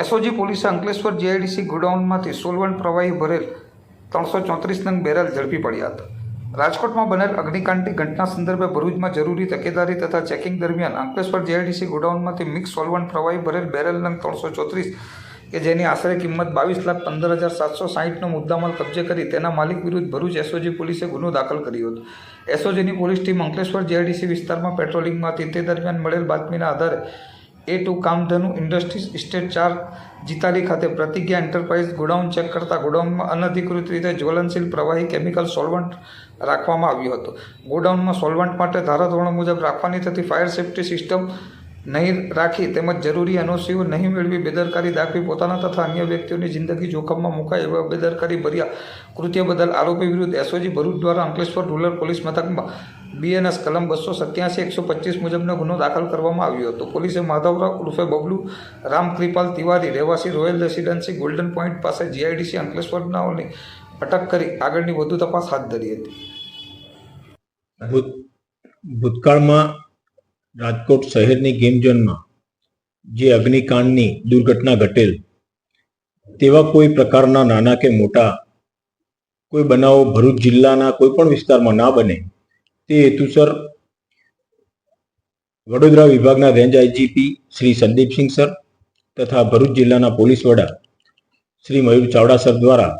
SOG પોલીસે Ankleshwar GIDC ગોડાઉનમાંથી solvent પ્રવાહી ભરેલ ત્રણસો ચોત્રીસ નંગ બેરલ ઝડપી પડ્યા હતા. રાજકોટમાં બનેલ અગ્નિકાંડની ઘટના સંદર્ભે ભરૂચમાં જરૂરી તકેદારી તથા ચેકિંગ દરમિયાન અંકલેશ્વર જીઆઈડીસી ગોડાઉનમાંથી મિક્સ સોલવન્ટ પ્રવાહી ભરેલ બેરલ નંગ ત્રણસો ચોત્રીસ, કે જેની આશરે કિંમત બાવીસ લાખ પંદર હજાર સાતસો સાહીઠનો મુદ્દામાલ કબજે કરી તેના માલિક વિરુદ્ધ ભરૂચ એસઓજી પોલીસે ગુનો દાખલ કર્યો હતો. એસઓજીની પોલીસ ટીમ અંકલેશ્વર જીઆઈડીસી વિસ્તારમાં પેટ્રોલિંગમાં હતી તે દરમિયાન મળેલ બાતમીના આધારે A two Kamdhenu industries estate ચાર જીતાલી ખાતે પ્રતિજ્ઞા એન્ટરપ્રાઇઝ ગોડાઉન ચેક કરતા ગોડાઉનમાં અનધિકૃત રીતે જ્વલનશીલ પ્રવાહી કેમિકલ સોલ્વન્ટ રાખવામાં આવ્યું હતું. ગોડાઉનમાં સોલ્વન્ટ માટે ધારાધોરણ મુજબ રાખવાની થતી ફાયર સેફ્ટી સિસ્ટમ નહીં રાખી તેમજ જરૂરી એનઓસીઓ નહીં મેળવી બેદરકારી દાખવી પોતાના તથા અન્ય વ્યક્તિઓની જિંદગી જોખમમાં મુકાય એવા બેદરકારી ભર્યા કૃત્ય બદલ આરોપી વિરુદ્ધ એસઓજી ભરૂચ દ્વારા અંકલેશ્વર રૂરલ પોલીસ મથકમાં બીએનએસ કલમ બસો સત્યાસી, એકસો પચીસ મુજબનો ગુનો દાખલ કરવામાં આવ્યો હતો. પોલીસે માધવરાવ ઉર્ફે બબલુ, રામકૃપાલ તિવારી, રહેવાસી રોયલ રેસિડેન્સી ગોલ્ડન પોઈન્ટ પાસે જીઆઈડીસી અંકલેશ્વરનાઓની અટક કરી આગળની વધુ તપાસ હાથ ધરી હતી. ભૂતકાળમાં રાજકોટ શહેરની ગેમ ઝોનમાં જે અગ્નિકાંડની દુર્ઘટના ઘટેલ, તેવા કોઈ પ્રકારના નાના કે મોટા, કોઈ બનાવો ભરૂચ જિલ્લાના કોઈ પણ વિસ્તારમાં ના બને તે હેતુસર વડોદરા વિભાગના range IGP Shri Sandeepsinh sir, તથા ભરૂચ જિલ્લાના પોલીસ વડા શ્રી મયુર ચાવડા, સર, દ્વારા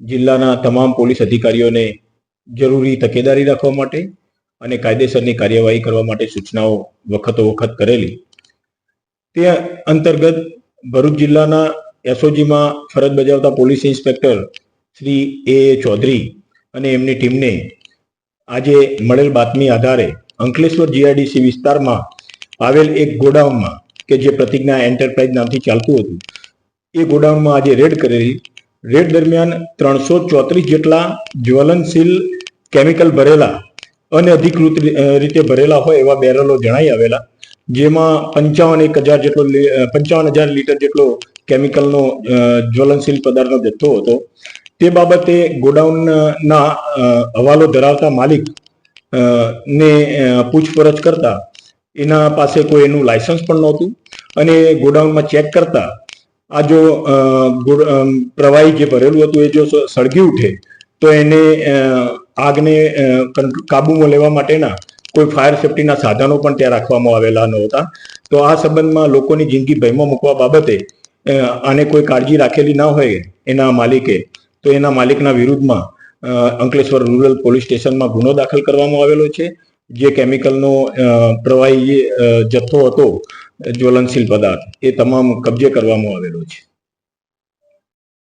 જિલ્લાના તમામ પોલીસ અધિકારીઓને જરૂરી તકેદારી રાખવા માટે અને કાયદેસરની કાર્યવાહી કરવા માટે સૂચનાઓ વખતો વખત કરેલી. તે અંતર્ગત ભરૂચ જિલ્લાના એસઓજીમાં ફરજ બજાવતા police inspector Shri A Chaudhary અને એમની ટીમને આજે મળેલ બાતમી આધારે અંકલેશ્વર જીઆઈડીસી વિસ્તારમાં આવેલ એક ગોડાઉનમાં કે જે પ્રતિજ્ઞા એન્ટરપ્રાઇઝ નામથી ચાલતું હતું, એ ગોડાઉનમાં આજે રેડ કરેલી. રેડ દરમિયાન ત્રણસો ચોત્રીસ જેટલા જ્વલનશીલ કેમિકલ ભરેલા અને અધિકૃત રીતે ભરેલા હોય એવા બેરલો જણાઈ આવેલા, જેમાં પંચાવન એક હજાર જેટલો પંચાવન હજાર લીટર જેટલો કેમિકલનો જ્વલનશીલ પદાર્થનો જથ્થો હતો. તે બાબતે ગોડાઉનના હવાલો ધરાવતા માલિક ને પૂછપરછ કરતા એના પાસે કોઈ એનું લાયસન્સ પણ નહોતું અને ગોડાઉનમાં ચેક કરતા આ જો પ્રવાહી જે ભરેલું હતું એ જો સળગી ઉઠે તો એને આગને કાબૂમાં લેવા માટેના કોઈ ફાયર સેફટીના સાધનો પણ ત્યાં રાખવામાં આવેલા નહોતા. તો આ સંબંધમાં લોકોની જિંદગી ભયમાં મૂકવા બાબતે આને કોઈ કાળજી રાખેલી ના હોય એના માલિકે તો એના માલિકના વિરુદ્ધમાં અંકલેશ્વર રૂરલ પોલીસ સ્ટેશનમાં ગુનો દાખલ કરવામાં આવેલો છે. જે કેમિકલનો પ્રવાહી જથ્થો હતો, જ્વલનશીલ પદાર્થ, એ તમામ કબજે કરવામાં આવેલો છે.